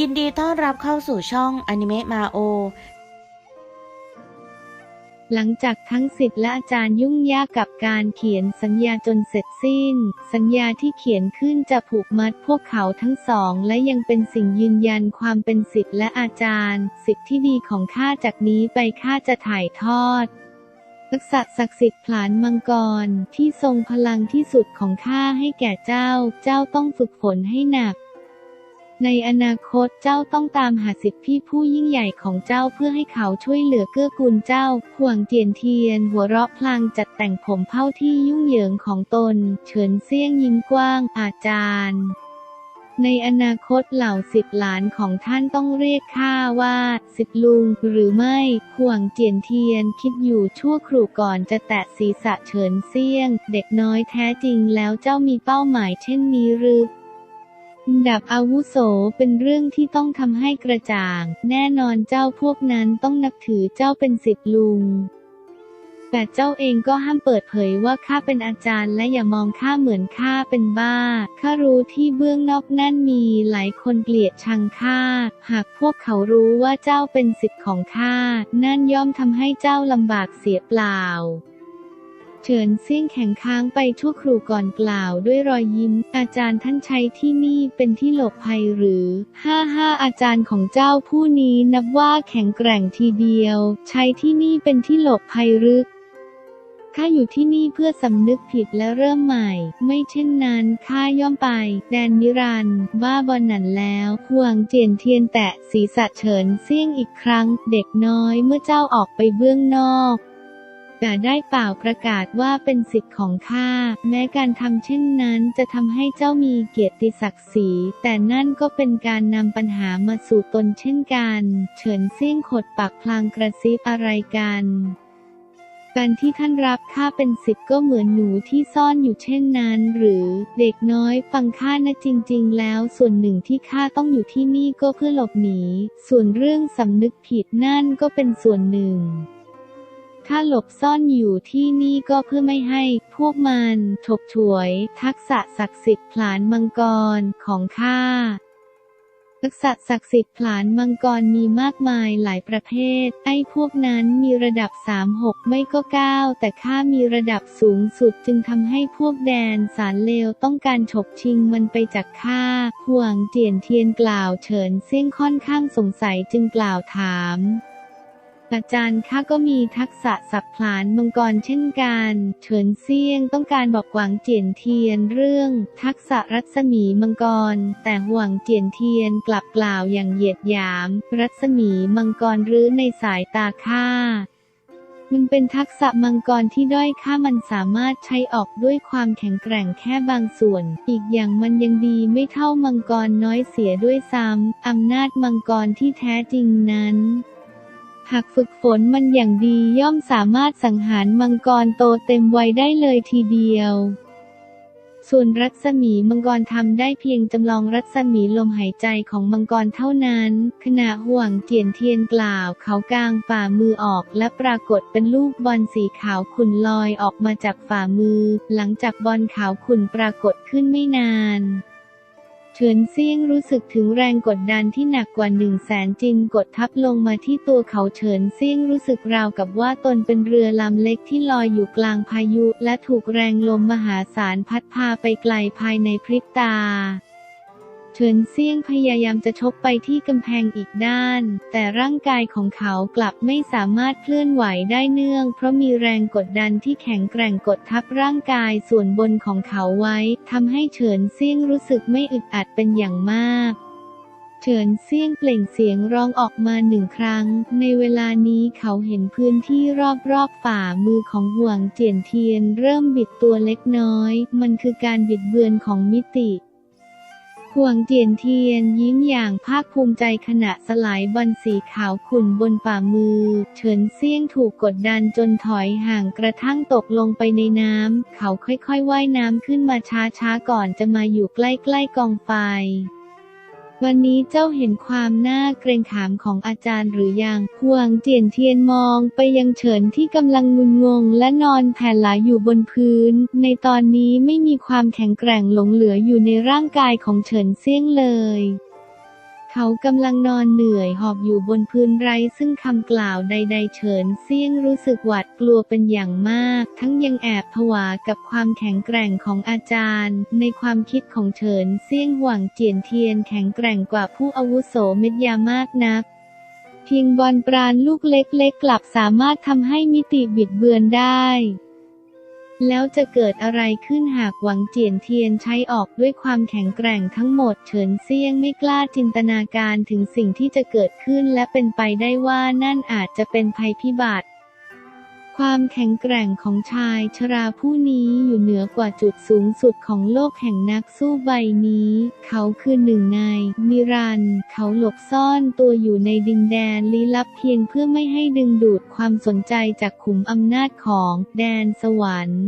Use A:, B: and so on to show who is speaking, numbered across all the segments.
A: ยินดีต้อนรับเข้าสู่ช่องอนิเมะมาโอ
B: หลังจากทั้งสิทธิ์และอาจารย์ยุ่งยากกับการเขียนสัญญาจนเสร็จสิ้น สัญญาที่เขียนขึ้นจะผูกมัดพวกเขาทั้งสอง และยังเป็นสิ่งยืนยันความเป็นสิทธิ์และอาจารย์ สิทธิ์ที่ดีของข้าจากนี้ไปข้าจะถ่ายทอดทักษะศักดิ์สิทธิ์ผลานมังกรที่ทรงพลังที่สุดของข้าให้แก่เจ้า เจ้าต้องฝึกฝนให้หนัก ในอนาคตเจ้าต้องตามหาสิทธิพี่ผู้ยิ่งใหญ่ของเจ้าเพื่อให้เขาช่วยเหลือเกื้อกูลเจ้า ห่วงเจียนเทียน หัวเราะพลางจัดแต่งผมเผ้าที่ยุ่งเหยิงของตน เฉินเซี่ยงยิ้มกว้าง อาจารย์ ในอนาคตเหล่าสิบหลานของท่านต้องเรียกข้าว่า สิบลุงหรือไม่ ห่วงเจียนเทียนคิดอยู่ชั่วครู่ก่อนจะแตะศีรษะเฉินเซี่ยง เด็กน้อยแท้จริงแล้วเจ้ามีเป้าหมายเช่นนี้หรือ ดับอาวุโสเป็นเรื่องที่ต้องทำให้กระจ่าง แน่นอนเจ้าพวกนั้นต้องนับถือเจ้าเป็นสิทธิลุง แต่เจ้าเองก็ห้ามเปิดเผยว่าข้าเป็นอาจารย์และอย่ามองข้าเหมือนข้าเป็นบ้า ข้ารู้ที่เบื้องนอกนั่นมีหลายคนเกลียดชังข้า หากพวกเขารู้ว่าเจ้าเป็นสิทธิ์ของข้า นั่นย่อมทำให้เจ้าลำบากเสียเปล่า เฉินเซี่ยงแข็งค้างไปชั่วครู่ก่อนกล่าวด้วยรอยยิ้ม อาจารย์ท่านใช้ที่นี่เป็นที่หลบภัยหรือ ห้าห้าอาจารย์ของเจ้าผู้นี้นับว่าแข็งแกร่งทีเดียว ใช้ที่นี่เป็นที่หลบภัยหรือข้าอยู่ที่นี่เพื่อสำนึกผิดและเริ่มใหม่ ไม่เช่นนั้นข้าย่อมไป แดนนิรันดร์บ้าบอลนันแล้วห่วงเจียนเทียนแตะศีรษะเฉินเซี่ยงอีกครั้ง เด็กน้อยเมื่อเจ้าออกไปเบื้องนอก แต่ได้เปล่าประกาศว่าเป็นสิทธิ์ของข้า แม้การทำเช่นนั้นจะทำให้เจ้ามีเกียรติศักดิ์ศรี แต่นั่นก็เป็นการนำปัญหามาสู่ตนเช่นกัน เฉินเซี่ยงขดปากพลางกระซิบอะไรกันการที่ท่านรับข้าเป็นสิทธิ์ก็เหมือนหนูที่ซ่อนอยู่เช่นนั้น หรือเด็กน้อยฟังข้านะจริง ๆ แล้วส่วนหนึ่งที่ข้าต้องอยู่ที่นี่ก็เพื่อหลบหนี ส่วนเรื่องสำนึกผิดนั่นก็เป็นส่วนหนึ่ง ข้าหลบซ่อนอยู่ที่นี่ก็เพื่อไม่ให้พวกมันฉกฉวย ทักษะศักดิ์สิทธิ์ผลานมังกรของข้าทักษะศักดิ์สิทธิ์ผลานมังกรมีมากมายหลายประเภท ไอ้พวกนั้นมีระดับ 3-6 ไม่ก็ 9 แต่ข้ามีระดับสูงสุดจึงทำให้พวกแดนสารเลวต้องการฉกชิงมันไปจากข้าห่วงเจียนเทียนกล่าวเฉินเซี่ยงค่อนข้างสงสัยจึงกล่าวถาม อาจารย์ข้าก็มีทักษะสับผลานมังกรเช่นกันเฉินเซียงต้องการบอกหวังเจียนเทียนเรื่อง ทักษะรัศมีมังกร แต่หวังเจียนเทียนกลับกล่าวอย่างเหยียดหยาม รัศมีมังกรหรือในสายตาข้ามันเป็นทักษะมังกรที่ด้อยค่ามันสามารถใช้ออกด้วยความแข็งแกร่งแค่บางส่วน อีกอย่างมันยังดีไม่เท่ามังกรน้อยเสียด้วยซ้ำอำนาจมังกรที่แท้จริงนั้น หากฝึกฝนมันอย่างดีย่อมสามารถสังหารมังกรโตเต็มวัยได้เลยทีเดียว ส่วนรัศมีมังกรทำได้เพียงจำลองรัศมีลมหายใจของมังกรเท่านั้น ขณะห่วงเจียนเทียนกล่าว เขากางฝ่ามือออกและปรากฏเป็นลูกบอลสีขาวขุ่นลอยออกมาจากฝ่ามือ หลังจากบอลขาวขุ่นปรากฏขึ้นไม่นาน เฉินเซียงรู้สึกถึงแรงกดดันที่หนักกว่าหนึ่งแสนจินกดทับลงมาที่ตัวเขาเฉินเซียงรู้สึกราวกับว่าตนเป็นเรือลำเล็กที่ลอยอยู่กลางพายุ และถูกแรงลมมหาศาลพัดพาไปไกลภายในพริบตา เฉินเซียงพยายามจะชกไปที่กำแพงอีกด้าน แต่ร่างกายของเขากลับไม่สามารถเคลื่อนไหวได้เนื่อง เพราะมีแรงกดดันที่แข็งแกร่งกดทับร่างกายส่วนบนของเขาไว้ทำให้เฉินเซียงรู้สึกไม่อึดอัดเป็นอย่างมากเฉินเซียงเปล่งเสียงร้องออกมาหนึ่งครั้ง ในเวลานี้เขาเห็นพื้นที่รอบๆฝ่ามือของห่วงเจียนเทียน เริ่มบิดตัวเล็กน้อย มันคือการบิดเบือนของมิติ ห่วงเจียนเทียนยิ้มอย่างภาคภูมิใจขณะสลายบอลสีขาวขุ่นบนฝ่ามือ เฉินเซี่ยงถูกกดดันจนถอยห่างกระทั่งตกลงไปในน้ำ เขาค่อยๆว่ายน้ำขึ้นมาช้าๆก่อนจะมาอยู่ใกล้ๆกองไฟ วันนี้เจ้าเห็นความน่าเกรงขามของอาจารย์หรือยังห่วงเจียนเทียนมองไปยังเฉินที่กำลังงุนงง และนอนแผ่หลายอยู่บนพื้น ในตอนนี้ไม่มีความแข็งแกร่งหลงเหลืออยู่ในร่างกายของเฉินเซี่ยงเลย เขากำลังนอนเหนื่อยหอบอยู่บนพื้นไร้ซึ่งคำกล่าวใดๆเฉินเซี่ยงรู้สึกหวาดกลัวเป็นอย่างมาก ทั้งยังแอบผวากับความแข็งแกร่งของอาจารย์ ในความคิดของเฉินเซี่ยงหวังเจียนเทียนแข็งแกร่งกว่าผู้อาวุโสเม็ดยามากนักเพียงบอลปราณลูกเล็กๆกลับสามารถทำให้มิติบิดเบือนได้ แล้วจะเกิดอะไรขึ้นหากหวังเจียนเทียนใช้ออกด้วยความแข็งแกร่งทั้งหมดเฉินเซี่ยงไม่กล้าจินตนาการถึงสิ่งที่จะเกิดขึ้นและเป็นไปได้ว่านั่นอาจจะเป็นภัยพิบัติ ความแข็งแกร่งของชายชราผู้นี้อยู่เหนือกว่าจุดสูงสุดของโลกแห่งนักสู้ใบนี้ เขาคือหนึ่งในนิรันเขาหลบซ่อนตัวอยู่ในดินแดนลี้ลับเพียงเพื่อไม่ให้ดึงดูดความสนใจจากขุมอำนาจของแดนสวรรค์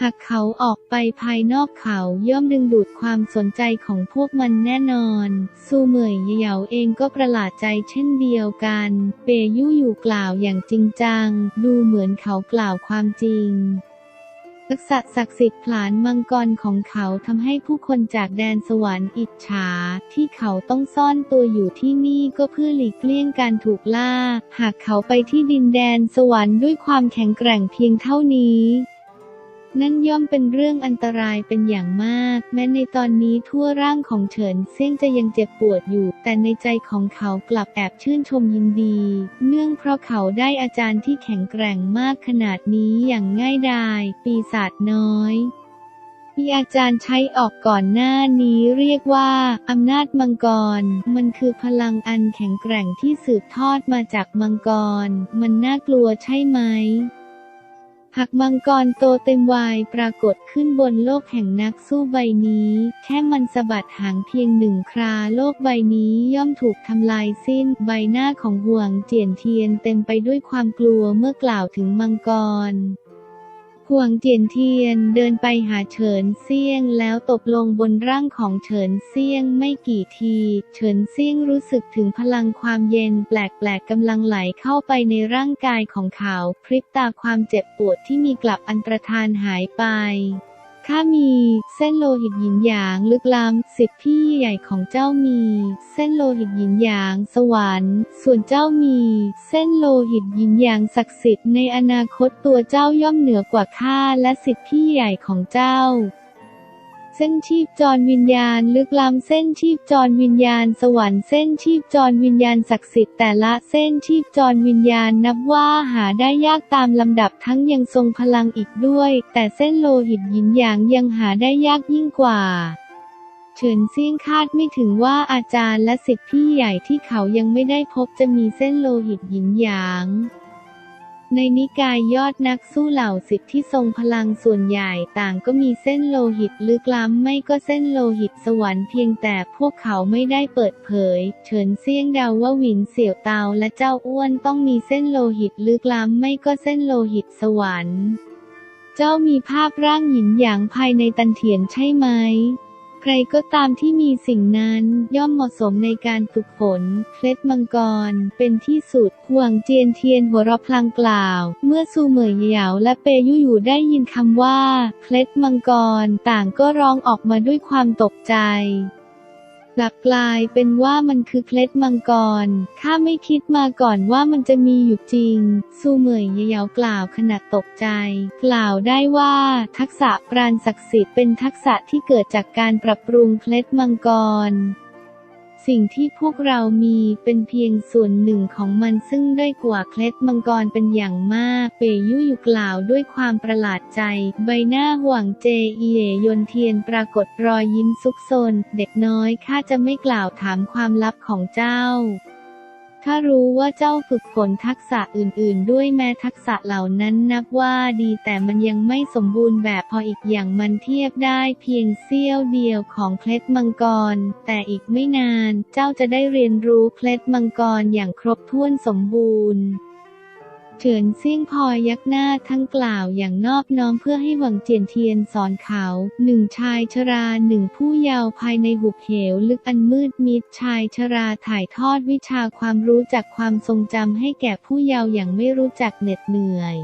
B: หากเขาออกไปภายนอกเขาย่อมดึงดูดความสนใจของพวกมันแน่นอน ซูเหมยเหยาเองก็ประหลาดใจเช่นเดียวกัน เปยู่อยู่กล่าวอย่างจริงจัง ดูเหมือนเขากล่าวความจริงทักษะศักดิ์สิทธิ์ผลานมังกรของเขาทำให้ผู้คนจากแดนสวรรค์อิจฉา ที่เขาต้องซ่อนตัวอยู่ที่นี่ก็เพื่อหลีกเลี่ยงการถูกล่า หากเขาไปที่ดินแดนสวรรค์ด้วยความแข็งแกร่งเพียงเท่านี้ นั่นย่อมเป็นเรื่องอันตรายเป็นอย่างมาก แม้ในตอนนี้ทั่วร่างของเฉินเซี่ยงจะยังเจ็บปวดอยู่ แต่ในใจของเขากลับแอบชื่นชมยินดี เนื่องเพราะเขาได้อาจารย์ที่แข็งแกร่งมากขนาดนี้อย่างง่ายดายปีศาจน้อยที่อาจารย์ใช้ออกก่อนหน้านี้เรียกว่า อำนาจมังกร มันคือพลังอันแข็งแกร่งที่สืบทอดมาจากมังกร มันน่ากลัวใช่ไหม หากมังกรโตเต็มวัยปรากฏขึ้นบนโลกแห่งนักสู้ใบนี้ แค่มันสะบัดหางเพียงหนึ่งคราโลกใบนี้ย่อมถูกทำลายสิ้น ใบหน้าของห่วงเจียนเทียนเต็มไปด้วยความกลัวเมื่อกล่าวถึงมังกร ห่วงเจียนเทียนเดินไปหาเฉินเซี่ยงแล้วตบลงบนร่างของเฉินเซี่ยงไม่กี่ที เฉินเซี่ยงรู้สึกถึงพลังความเย็นแปลกๆกำลังไหลเข้าไปในร่างกายของเขา พริบตาความเจ็บปวดที่มีกลับอันตรธานหายไป ข้ามี เส้นโลหิตหยินหยางลึกล้ำสิทธิพี่ใหญ่ของเจ้ามี เส้นโลหิตหยินหยางสวรรค์ ส่วนเจ้ามี เส้นโลหิตหยินหยางศักดิ์สิทธิ์ในอนาคตตัวเจ้าย่อมเหนือกว่าข้าและสิทธิพี่ใหญ่ของเจ้า เส้นชีพจรวิญญาณ ลึกล้ำเส้นชีพจรวิญญาณ สวรรค์เส้นชีพจรวิญญาณศักดิ์สิทธิ์แต่ละเส้นชีพจรวิญญาณนับว่าหาได้ยากตามลำดับทั้งยังทรงพลังอีกด้วย แต่เส้นโลหิตหยินหยางยังหาได้ยากยิ่งกว่าเฉินเซี่ยงคาดไม่ถึงว่าอาจารย์และสิทธิพี่ใหญ่ที่เขายังไม่ได้พบจะมีเส้นโลหิตหยินหยาง ในนิกายยอดนักสู้เหล่าสิทธิที่ทรงพลังส่วนใหญ่ต่างก็มีเส้นโลหิตลึกล้ำไม่ก็เส้นโลหิตสวรรค์เพียงแต่พวกเขาไม่ได้เปิดเผย เฉินเซียงเดาว่าหวินเสี่ยวเตาและเจ้าอ้วนต้องมีเส้นโลหิตลึกล้ำไม่ก็เส้นโลหิตสวรรค์ เจ้ามีภาพร่างหยินหยางภายในตันเถียนใช่ไหม ใครก็ตามที่มีสิ่งนั้นย่อมเหมาะสมในการฝึกฝน เคล็ดมังกร เป็นที่สุดหวังเจียนเทียนหัวเราะพลางกล่าว เมื่อซูเหมยเหยาและเปยุอยู่ได้ยินคำว่า เคล็ดมังกร ต่างก็ร้องออกมาด้วยความตกใจ กลับกลายเป็นว่ามันคือเคล็ดมังกร ข้าไม่คิดมาก่อนว่ามันจะมีอยู่จริง ซูเหมยเยาวกล่าวขณะตกใจ กล่าวได้ว่า ทักษะปราณศักดิ์สิทธิ์เป็นทักษะที่เกิดจากการปรับปรุงเคล็ดมังกร สิ่งที่พวกเรามีเป็นเพียงส่วนหนึ่งของมันซึ่งได้กว่าเคล็ดมังกรเป็นอย่างมาก เปยุอยู่กล่าวด้วยความประหลาดใจ ใบหน้าหวังเจอีเอยนเทียนปรากฏรอยยิ้มซุกซน เด็กน้อยข้าจะไม่กล่าวถามความลับของเจ้า ถ้ารู้ว่าเจ้าฝึกฝนทักษะอื่น ๆ ด้วยแม้ทักษะเหล่านั้นนับว่าดีแต่มันยังไม่สมบูรณ์แบบพออีกอย่างมันเทียบได้เพียงเสี้ยวเดียวของเคล็ดมังกร แต่อีกไม่นานเจ้าจะได้เรียนรู้เคล็ดมังกรอย่างครบถ้วนสมบูรณ์ เฉินเซี่ยงพอยักหน้าทั้งกล่าวอย่างนอบน้อมเพื่อให้หวังเจียนเทียนสอนเขาหนึ่งชายชราหนึ่งผู้เยาว์ภายในหุบเหวลึกอันมืดมิดชายชราถ่ายทอดวิชาความรู้จากความทรงจำให้แก่ผู้เยาว์อย่างไม่รู้จักเหน็ดเหนื่อย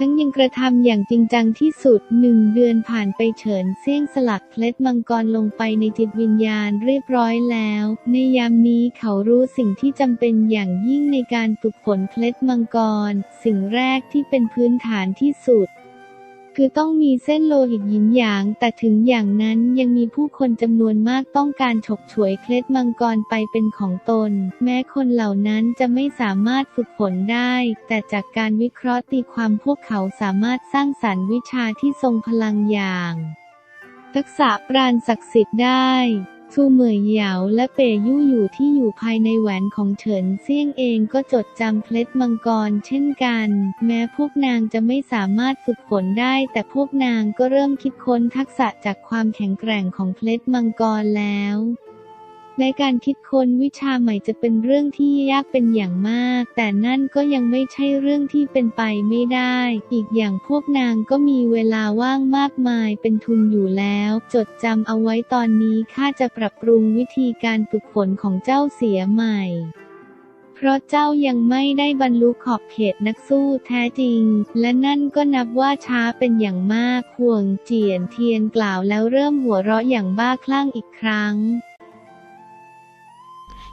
B: ทั้งยังกระทำอย่างจริงจังที่สุดหนึ่งเดือนผ่านไปเฉินเซี่ยงสลักเคล็ดมังกรลงไปในจิตวิญญาณเรียบร้อยแล้ว ในยามนี้เขารู้สิ่งที่จำเป็นอย่างยิ่งในการฝึกฝนเคล็ดมังกร สิ่งแรกที่เป็นพื้นฐานที่สุด คือต้องมีเส้นโลหิตหยินหยาง แต่ถึงอย่างนั้นยังมีผู้คนจำนวนมากต้องการฉกฉวยเคล็ดมังกรไปเป็นของตน แม้คนเหล่านั้นจะไม่สามารถฝึกฝนได้ แต่จากการวิเคราะห์ตีความพวกเขาสามารถสร้างสรรค์วิชาที่ทรงพลังอย่าง ทักษะปราณศักดิ์สิทธิ์ได้ ซูเหมยเหยาและเปยยู่อยู่ที่อยู่ภายในแหวนของเฉินเซี่ยงเองก็จดจำเคล็ดมังกรเช่นกัน แม้พวกนางจะไม่สามารถฝึกฝนได้ แต่พวกนางก็เริ่มคิดค้นทักษะจากความแข็งแกร่งของเคล็ดมังกรแล้ว แม้การคิดค้นวิชาใหม่จะเป็นเรื่องที่ยากเป็นอย่างมาก แต่นั่นก็ยังไม่ใช่เรื่องที่เป็นไปไม่ได้ อีกอย่างพวกนางก็มีเวลาว่างมากมายเป็นทุนอยู่แล้ว จดจำเอาไว้ตอนนี้ข้าจะปรับปรุงวิธีการฝึกฝนของเจ้าเสียใหม่เพราะเจ้ายังไม่ได้บรรลุขอบเขตนักสู้แท้จริง และนั่นก็นับว่าช้าเป็นอย่างมาก ห่วงเจียนเทียนกล่าวแล้วเริ่มหัวเราะอย่างบ้าคลั่งอีกครั้ง